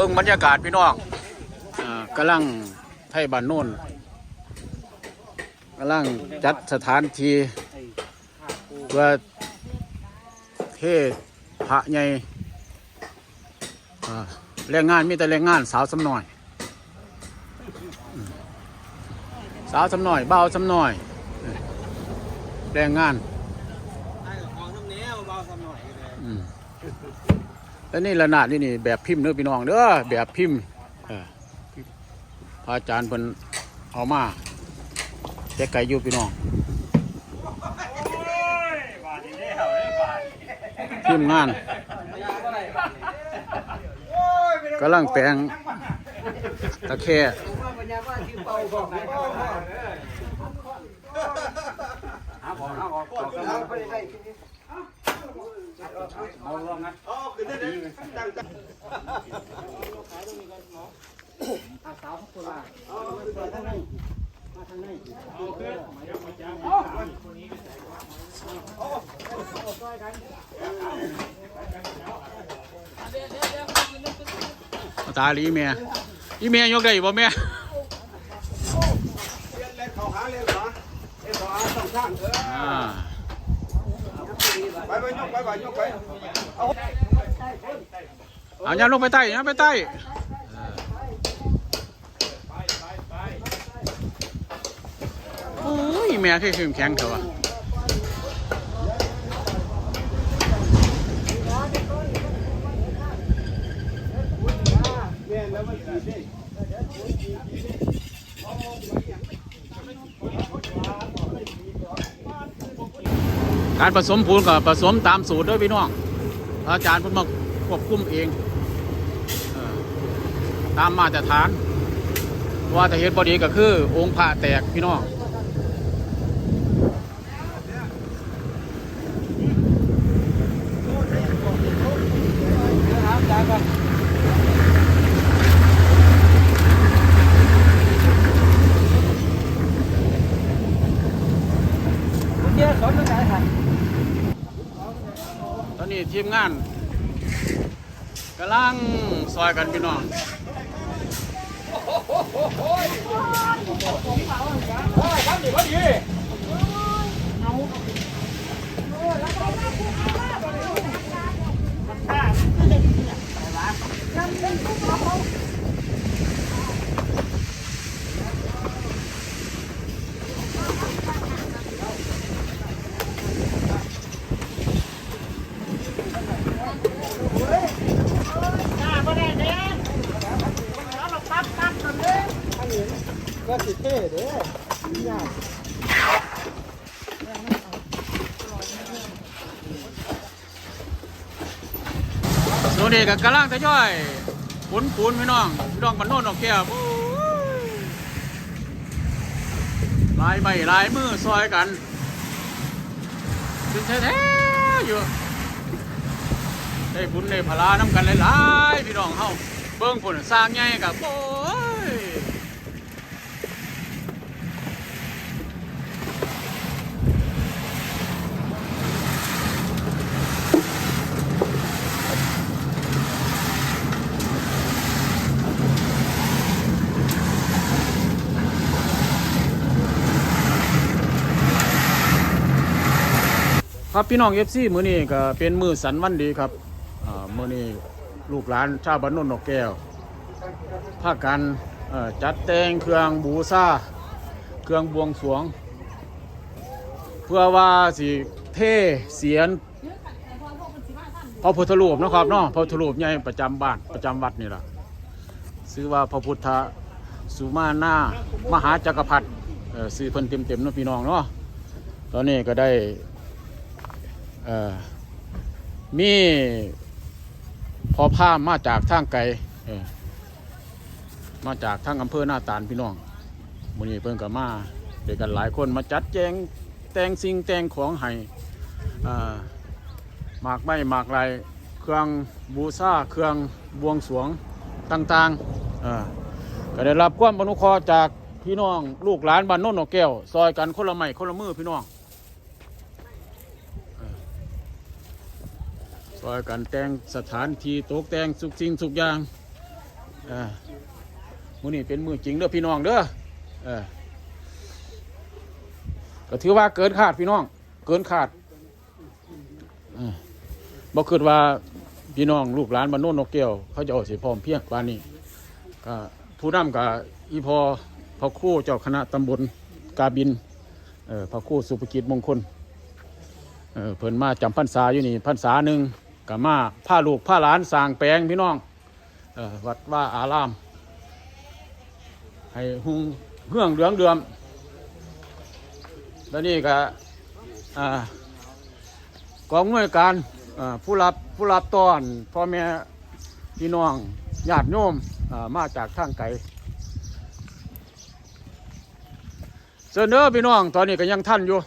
บิ่งบรรยากาศพี่น้องอ่ากำลังไทยบ้านโน่นกำลังจัดสถานที่เพื่อเทศพระใหญ่อ่าแรงงานมีแต่แรงงานสาวสำน้อย สาวสำน้อยเบาวสำน้อย แรงงาน ไอ้ของน้ำเนี้ยเบาๆสักหน่อยก็ได้ อืม แล้วนี่ระนาดนี่นี่แบบพิมพ์เด้อพี่น้องเด้อแบบพิมพ์ออพระอาจารย์เพิ่นเอามาแต่ไก่อยู่พี่น้องพิมพ์งานกำลังแต่งตะแค่ ร่ปัญญาบ้านที่เป่าบอกไหนก็ได้หาของหาของของเราไม่ได้เอาลงนะอ๋อคือได้ตั้งตั้งตาลีแม่อีแม่ยกได้บ่แม่เล่นเขาหาเล่นขวาเล่นขวาต้องสร้างเอออ่า ไปไปยกไปไปยกไปเอาอย่าลงไปใต้อย่าไปใต้โอ้ยแม่คือขึ้นแข็งเถอะวะเล่นแล้วมันสีได้ การผสมปูนกับผสมตามสูตรด้วยพี่น้อง อาจารย์เพิ่นมาควบคุมเองเออตามมาตรฐาน ว่าแต่เหตุพอดีก็คือองค์พระแตกพี่น้อง ครับจ้าก่อนเดี๋ยวสอนตั้งแต่ค่ะ ตอ นี้ทีมงานกำลังซอยกันพี่น้อง ก็สิเท่เด้อส่วนนี้ก็กำลังทยอยขนปูนพี่น้องพี่น้องมันโน่นออกแก้วลายใบลายมือซอยกันเป็นแท้ๆอยู่ได้บุญได้พลาน้ำกันหลายๆพี่น้องเฮาเบิ่งผลสร้างใหญ่กับโอ้ย ครับพี่น้องเอฟซีมือนี้ก็เป็นมือสันวันดีครับมือนี้ลูกหลานชาวบ้านโนนนกแก้วพากันจัดแต่งเครื่องบูชาเครื่องบวงสรวง เพื่อว่าสิเทเสียนพระพุทธรูปนะครับเนาะพระพุทธรูปใหญ่ประจำบ้านประจำวัดนี่แหละชื่อว่าพระพุทธสุมาณามหาจักรพรรดิเอ่อชื่อเพิ่นเต็มๆเนาะพี่น้องเนาะตอนนี้ก็ได้ มีพอผ้ามาจากทางไกลมาจากทางอำเภอหน้าตาลพี่น้องมื้อนี้เพิ่นก็มาเด้วยวกันหลายคนมาจัดแจงแต่งสิ่งแต่งของให้หมากไม้หมากลายเครื่องบูชาเครื่องบวงสรวงต่างๆก็ได้รับความอนุเคราะห์จากพี่น้องลูกหลานบ้านโน้นหนอแก้ว ซอยกันคนละไม้คนละมือพี่น้อง อยกันแต่งสถานที่ตกแต่งสุกสิ่งสุกอย่างออมื้อนี้เป็นมือจริงเด้อพี่น้องเด้ออก็ถือว่าเกินคาดพี่น้อง เกินคาดเออบ่คิดว่าพี่น้องลูกหลานบ้านโน้นนกแก้วเขาจะเอาสิพร้อมเพียงปานนี้ก็ผู้นำกับอีพอพระคู่เจ้าคณะตำบลกาบินเออพระคู่สุภกิจมงคลเออเพิ่นมาจำพรรษาอยู่นี่พรรษาหนึ่ง ก็มาผ้าลูกผ้าหลานสร้างแปลงพี่น้องออวัดว่าอาราม ให้หุงเฮืองเหลืองเดือมแล้วนี่ก็กองหน่วยการผู้รับผู้รับต้อนพ่อแม่พี่น้องญาติโยมมาจากทางไกลเสนอพี่น้องตอนนี้ก็ยังท่านอยู่